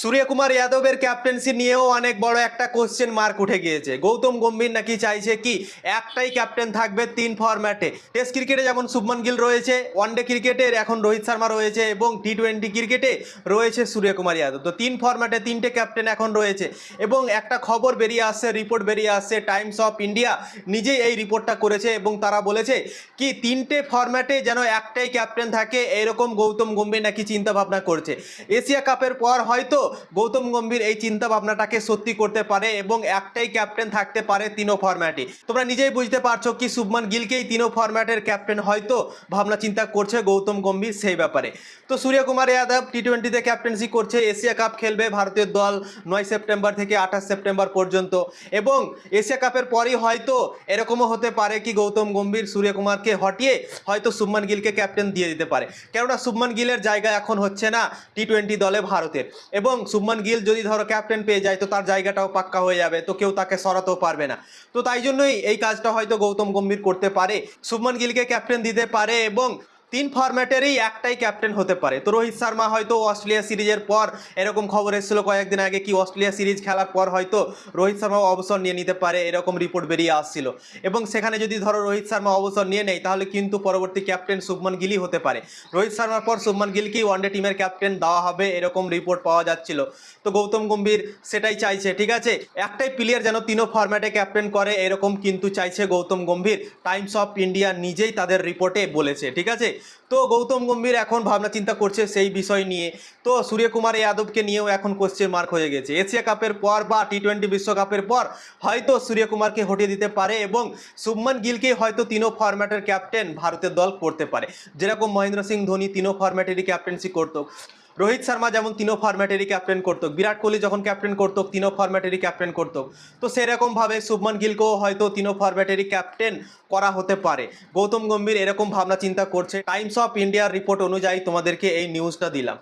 সূর্যকুমার যাদবের ক্যাপ্টেন্সি নিয়েও অনেক বড় একটা কোশ্চেন মার্ক উঠে গিয়েছে। গৌতম গম্ভীর নাকি চাইছে কি একটাই ক্যাপ্টেন থাকবে তিন ফরম্যাটে টেস্ট ক্রিকেটে যেমন শুভমান গিল রয়েছে ওয়ানডে ক্রিকেটের এখন রোহিত শর্মা রয়েছে এবং টি টোয়েন্টি ক্রিকেটে রয়েছে সূর্যকুমার যাদব। তো তিন ফরম্যাটে তিনটে ক্যাপ্টেন এখন রয়েছে এবং একটা খবর বেরিয়ে আসছে রিপোর্ট বেরিয়ে আসছে টাইমস অফ ইন্ডিয়া নিজেই এই রিপোর্টটা করেছে এবং তারা বলেছে কি তিনটে ফরম্যাটে যেন একটাই ক্যাপ্টেন থাকে এরকম গৌতম গম্ভীর নাকি চিন্তা ভাবনা করছে। এশিয়া কাপের পর হয়তো গৌতম গম্ভীর এই চিন্তা ভাবনাটাকে সত্যি করতে পারে এবং একটাই ক্যাপ্টেন থাকতে পারে তিনো ফরম্যাটে তোমরা নিজেই বুঝতে পারছ কি শুভমান গিলকেই তিনো ফরম্যাটের ক্যাপ্টেন হয়তো ভাবনা চিন্তা করছে গৌতম গম্ভীর সেই ব্যাপারে। তো সূর্যকুমার যাদব টি টোয়েন্টিতে ক্যাপ্টেন্সি করছে, এশিয়া কাপ খেলবে ভারতীয় দল নয় সেপ্টেম্বর থেকে আঠাশ সেপ্টেম্বর পর্যন্ত এবং এশিয়া কাপের পরই হয়তো এরকমও হতে পারে কি গৌতম গম্ভীর সূর্যকুমারকে হটিয়ে হয়তো শুভমান গিলকে ক্যাপ্টেন দিয়ে দিতে পারে। কেননা শুভমান গিলের জায়গা এখন হচ্ছে না টি টোয়েন্টি দলে ভারতের। এবং শুভমান গিল যদি ধরো ক্যাপ্টেন পেয়ে যায়, তো তার জায়গাটাও পাক্কা হয়ে যাবে, তো কেউ তাকে সরাতেও পারবে না। তো তাই জন্যই এই কাজটা হয়তো গৌতম গম্ভীর করতে পারে। শুভমান গিলকে ক্যাপ্টেন দিতে পারে এবং তিন ফরম্যাটেরই একটাই ক্যাপ্টেন হতে পারে। তো রোহিত শর্মা হয়তো অস্ট্রেলিয়া সিরিজের পর এরকম খবর এসেছিল কয়েকদিন আগে কি অস্ট্রেলিয়া সিরিজ খেলার পর হয়তো রোহিত শর্মা অবসর নিয়ে নিতে পারে, এরকম রিপোর্ট বেরিয়ে আসছিল। এবং সেখানে যদি ধরো রোহিত শর্মা অবসর নিয়ে নেয়, তাহলে কিন্তু পরবর্তী ক্যাপ্টেন শুভমান গিলই হতে পারে। রোহিত শর্মার পর শুভমান গিলকেই ওয়ানডে টিমের ক্যাপ্টেন দেওয়া হবে, এরকম রিপোর্ট পাওয়া যাচ্ছিল। তো গৌতম গম্ভীর সেটাই চাইছে, ঠিক আছে? একটাই প্লেয়ার যেন তিনো ফরম্যাটে ক্যাপ্টেন করে, এরকম কিন্তু চাইছে Gautam Gambhir. Times of India নিজেই তাদের রিপোর্টে বলেছে, ঠিক আছে? তো গৌতম গম্ভীর এখন ভাবনা চিন্তা করছে সেই বিষয় নিয়ে। তো সূর্যকুমার যাদবকে নিয়েও এখন কোশ্চেন মার্ক হয়ে গেছে। এশিয়া কাপের পর বা টি টোয়েন্টি বিশ্বকাপের পর হয়তো সূর্যকুমারকে হটিয়ে দিতে পারে এবং শুভমান গিলকে হয়তো তিনো ফরম্যাটের ক্যাপ্টেন ভারতের দল করতে পারে। যেরকম মহেন্দ্র সিং ধোনি তিনো ফরম্যাটেরই ক্যাপ্টেন্সি করতো। রোহিত শর্মা যেমন তিনো ফরম্যাটেরই ক্যাপ্টেন করতো, বিরাট কোহলি যখন ক্যাপ্টেন করতো তিনো ফরম্যাটেরই ক্যাপ্টেন করতো। তো সেরকমভাবে শুভমান গিলকেও হয়তো তিনো ফরম্যাটেরই ক্যাপ্টেন করা হতে পারে। গৌতম গম্ভীর এরকম ভাবনা চিন্তা করছে। টাইমস অফ ইন্ডিয়ার রিপোর্ট অনুযায়ী তোমাদেরকে এই নিউজটা দিলাম।